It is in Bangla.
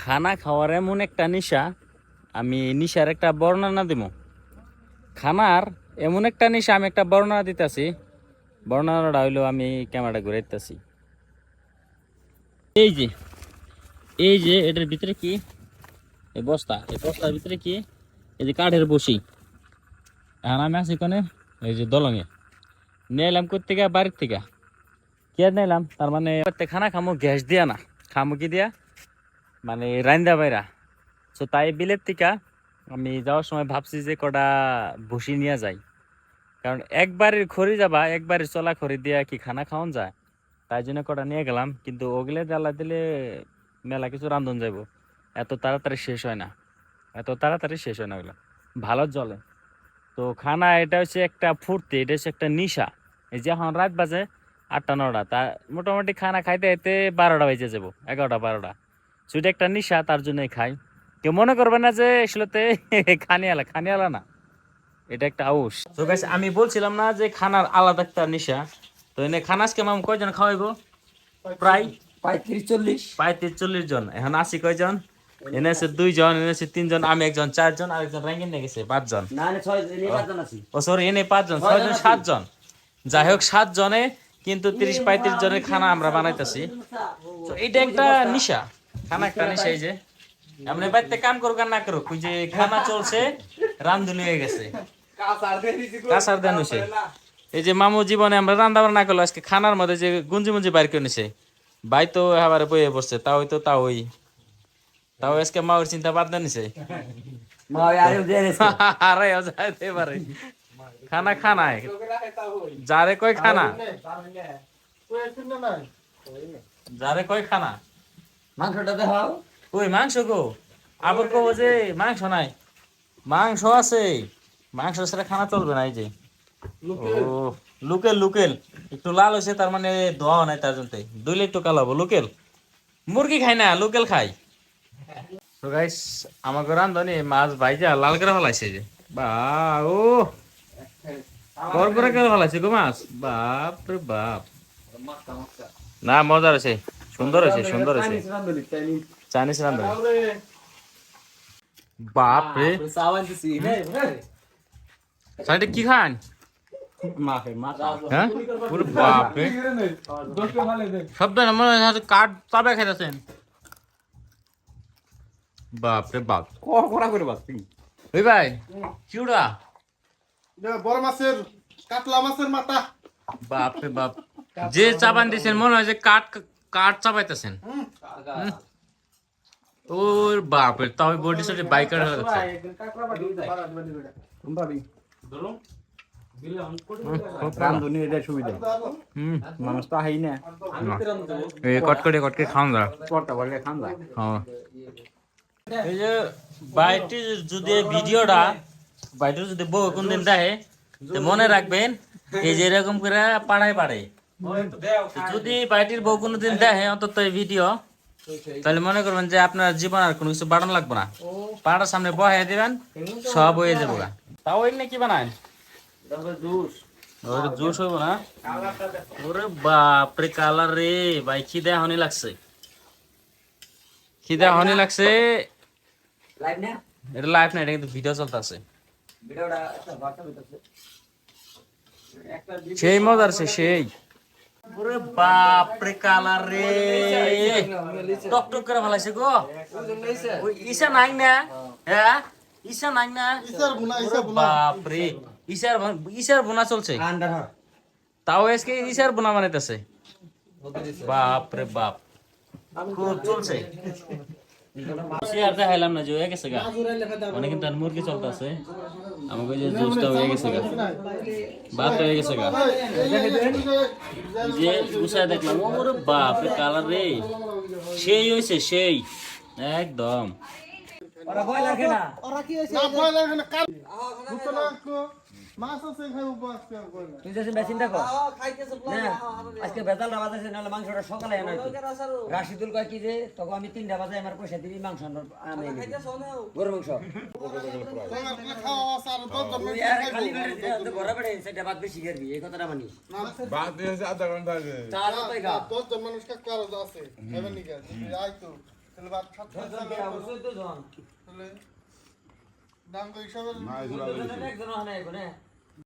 খানা খাওয়ার এমন একটা নেশা, আমি নিশার একটা বর্ণনা দিব খানার এমন একটা নেশা, আমি একটা বর্ণনা দিতেছি। বর্ণনাটা হইল আমি ক্যামেরাটা ঘুরাইতেছি। এই যে এই যে এটার ভিতরে কি? এই বস্তা, এই বস্তার ভিতরে কি? এই যে কাঠের বসি। এখন আমি আছি কোনে? এই যে দলঙে। নিয়ে এলাম কোথেকে বাড়ির থেকে। কে নিলাম? তার মানে খানা খামো, গ্যাস দিয়া না। খামো কি দিয়া? মানে রান্দা বাইরা তো তাই বিলের থেকে আমি যাওয়ার সময় ভাবছি যে কটা ভুসি নিয়ে যাই। কারণ একবারের খড়ি যাবা, একবারের চলা খড়ি দিয়া কি খানা খাওয়ান যায়? তাই জন্য কটা নিয়ে গেলাম, কিন্তু ওগুলো জ্বালা দিলে মেলা কিছু রান্ধন যাইব। এত তাড়াতাড়ি শেষ হয় না। এত তাড়াতাড়ি শেষ হয় না ওগুলো। ভালো জলে। তো খানা, এটা হচ্ছে একটা ফুর্তি, এটা হচ্ছে একটা নিশা। এই যে এখন রাত বাজে আটটা, নটা। তা মোটামুটি খানা খাইতে খাইতে বারোটা বেজে যাব এগারোটা, বারোটা। সেটা একটা নিশা তার জন্যই খাই। কেউ মনে করবে না যে আসলেতে খানিয়ালা খানিয়ালা না। এটা একটা আউস। তো গাছ আমি বলছিলাম না যে খানার আলাদা একটা নিশা। তো এনে খানা আজকে মাম কয়জন খাওয়াইবো? প্রায় পঁয়ত্রিশ চল্লিশ। পঁয়ত্রিশ চল্লিশ জন। এখন আসি কয়জন? এনে আছে দুইজন এনে আছে তিনজন আমি একজন চারজন আর একজন র্যাঙ্কিং নিয়ে গেছে পাঁচজন। ও সরি এনে পাঁচজন ছয়জন সাতজন। যাই হোক সাত জনে কিন্তু তিরিশ পঁয়ত্রিশ জনের খানা আমরা বানাইতেছি। তো এটা একটা নিশা। খানা একটা নিশা এই যে। এমনি বাড়িতে কাম করুক আর না করুক ওই যে খানা চলছে রান্ধুনি হয়ে গেছে। কাঁচার দেন হয়েছে এই যে মামু জীবনে আমরা রান্না বান্না করল আজকে খানার মধ্যে যে গুঞ্জি মুঞ্জি বাইর করে নিছে ভাই তো এবারে বইয়ে পড়ছে তাও তো তাও ওই তাও আজকে মাওর চিন্তা বাদ না নিছে আরে যাইতে পারে। খানা খানায়। যারে কই খানা? যারে কয় খানা? মাংসটা দেখাও। ওই মাংস গো? আবার কো যে মাংস নাই। মাংস আছে। মাংস ছাড়া খানা চলবে না এই যে। ও লুকেল লুকেল। একটু লাল হয়েছে তার মানে ধোয়া নাই তার জন্য। দুইলে একটু কালো হব লুকেল? মুরগি খাই না লোকেল খাই তো গাইস আমাকে রান্ধনি মাছ ভাইজা লাল করে ফেলাইছে যে। বা ও। কর করে করে ফেলাইছে গো মাছ। বাপ। রে বাপ না মজার আছে সুন্দর আছে সুন্দর আছে চাইনিজ রান্ধনি। বাপ রে সাইডে কি খান? হ্যাঁ? বাপ মনে হয় বাপ। ওই ভাই বড় মাছের কাতলা মাছের মাথা। বাপ রে বাপ। যে চাবান দিয়েছেন মনে হয় যে কাঠ কাঠ চাপাইতেছেন? ওর বাপ রে তাও বডি সাথে বাইকার হয়ে না। এই কটকটে কটকে খাওয়া যা পরটা পরটা খান যায় এই যে বাইটি যদি ভিডিওটা বাইটি যদি বউ কোনদিন দেখে তো মনে রাখবেন এই যে এরকম করে পাড়ায় পাড়ে যদি বাইটির বউ কোনোদিন দেখে অন্তত এই ভিডিও তাহলে মনে করবেন যে আপনার জীবন আর কোনো কিছু বাড়ানো লাগবে না। পাড়ার সামনে বহাই দিবেন সব হয়ে যাব। তাও এমনি কি বানায়? ওর জুস হইব না? ওরে বাপরে কালার রে। ভাই খিদে হনি লাগছে। খিদে হনি লাগছে। লাইভ না? এটা লাইভ না এটা কিন্তু ভিডিও চলতেছে। ভিডিওটা একটা সেই মজার সেই। ওরে বাপরে কালার রে। টক টক করে ফেলাইছে গো। ওই ইসা নাই না? হ্যাঁ? ইসা নাই না? ইসার বুনা ইসার বুনা। বাপরে। ইসার বোনা- ইসার বোনা চলছে। আন্ডার তাও আজকে ইসার বোনা বানাইতেছে। বাপ। রে বাপ খুব চলছে। সে আর দেখাইলাম না যে হয়ে গেছে গা। অনেক কিন্তু মুরগি চলতেছে। আমাকে যে জুসটা হয়ে গেছে গা। ভাত হয়ে গেছে গা। যে গুছায় দেখলাম ওর বাপ রে কালার রে। সেই হয়েছে সেই। একদম। ওরা ভয় লাগে না। ওরা কি না ভয় লাগে না। কাল মাছ আছে খাই উপবাস করে না? তুই যে মেশিনটা কর। না আজকে বেতালটা বাজাইছে নাহলে মাংসটা সকালে আনা রাশিদুল কয় কি যে তখন আমি তিনটা বাজায় আমার পয়সা দিবি মাংস আমি গরু মাংস। দাম তো হিসাবে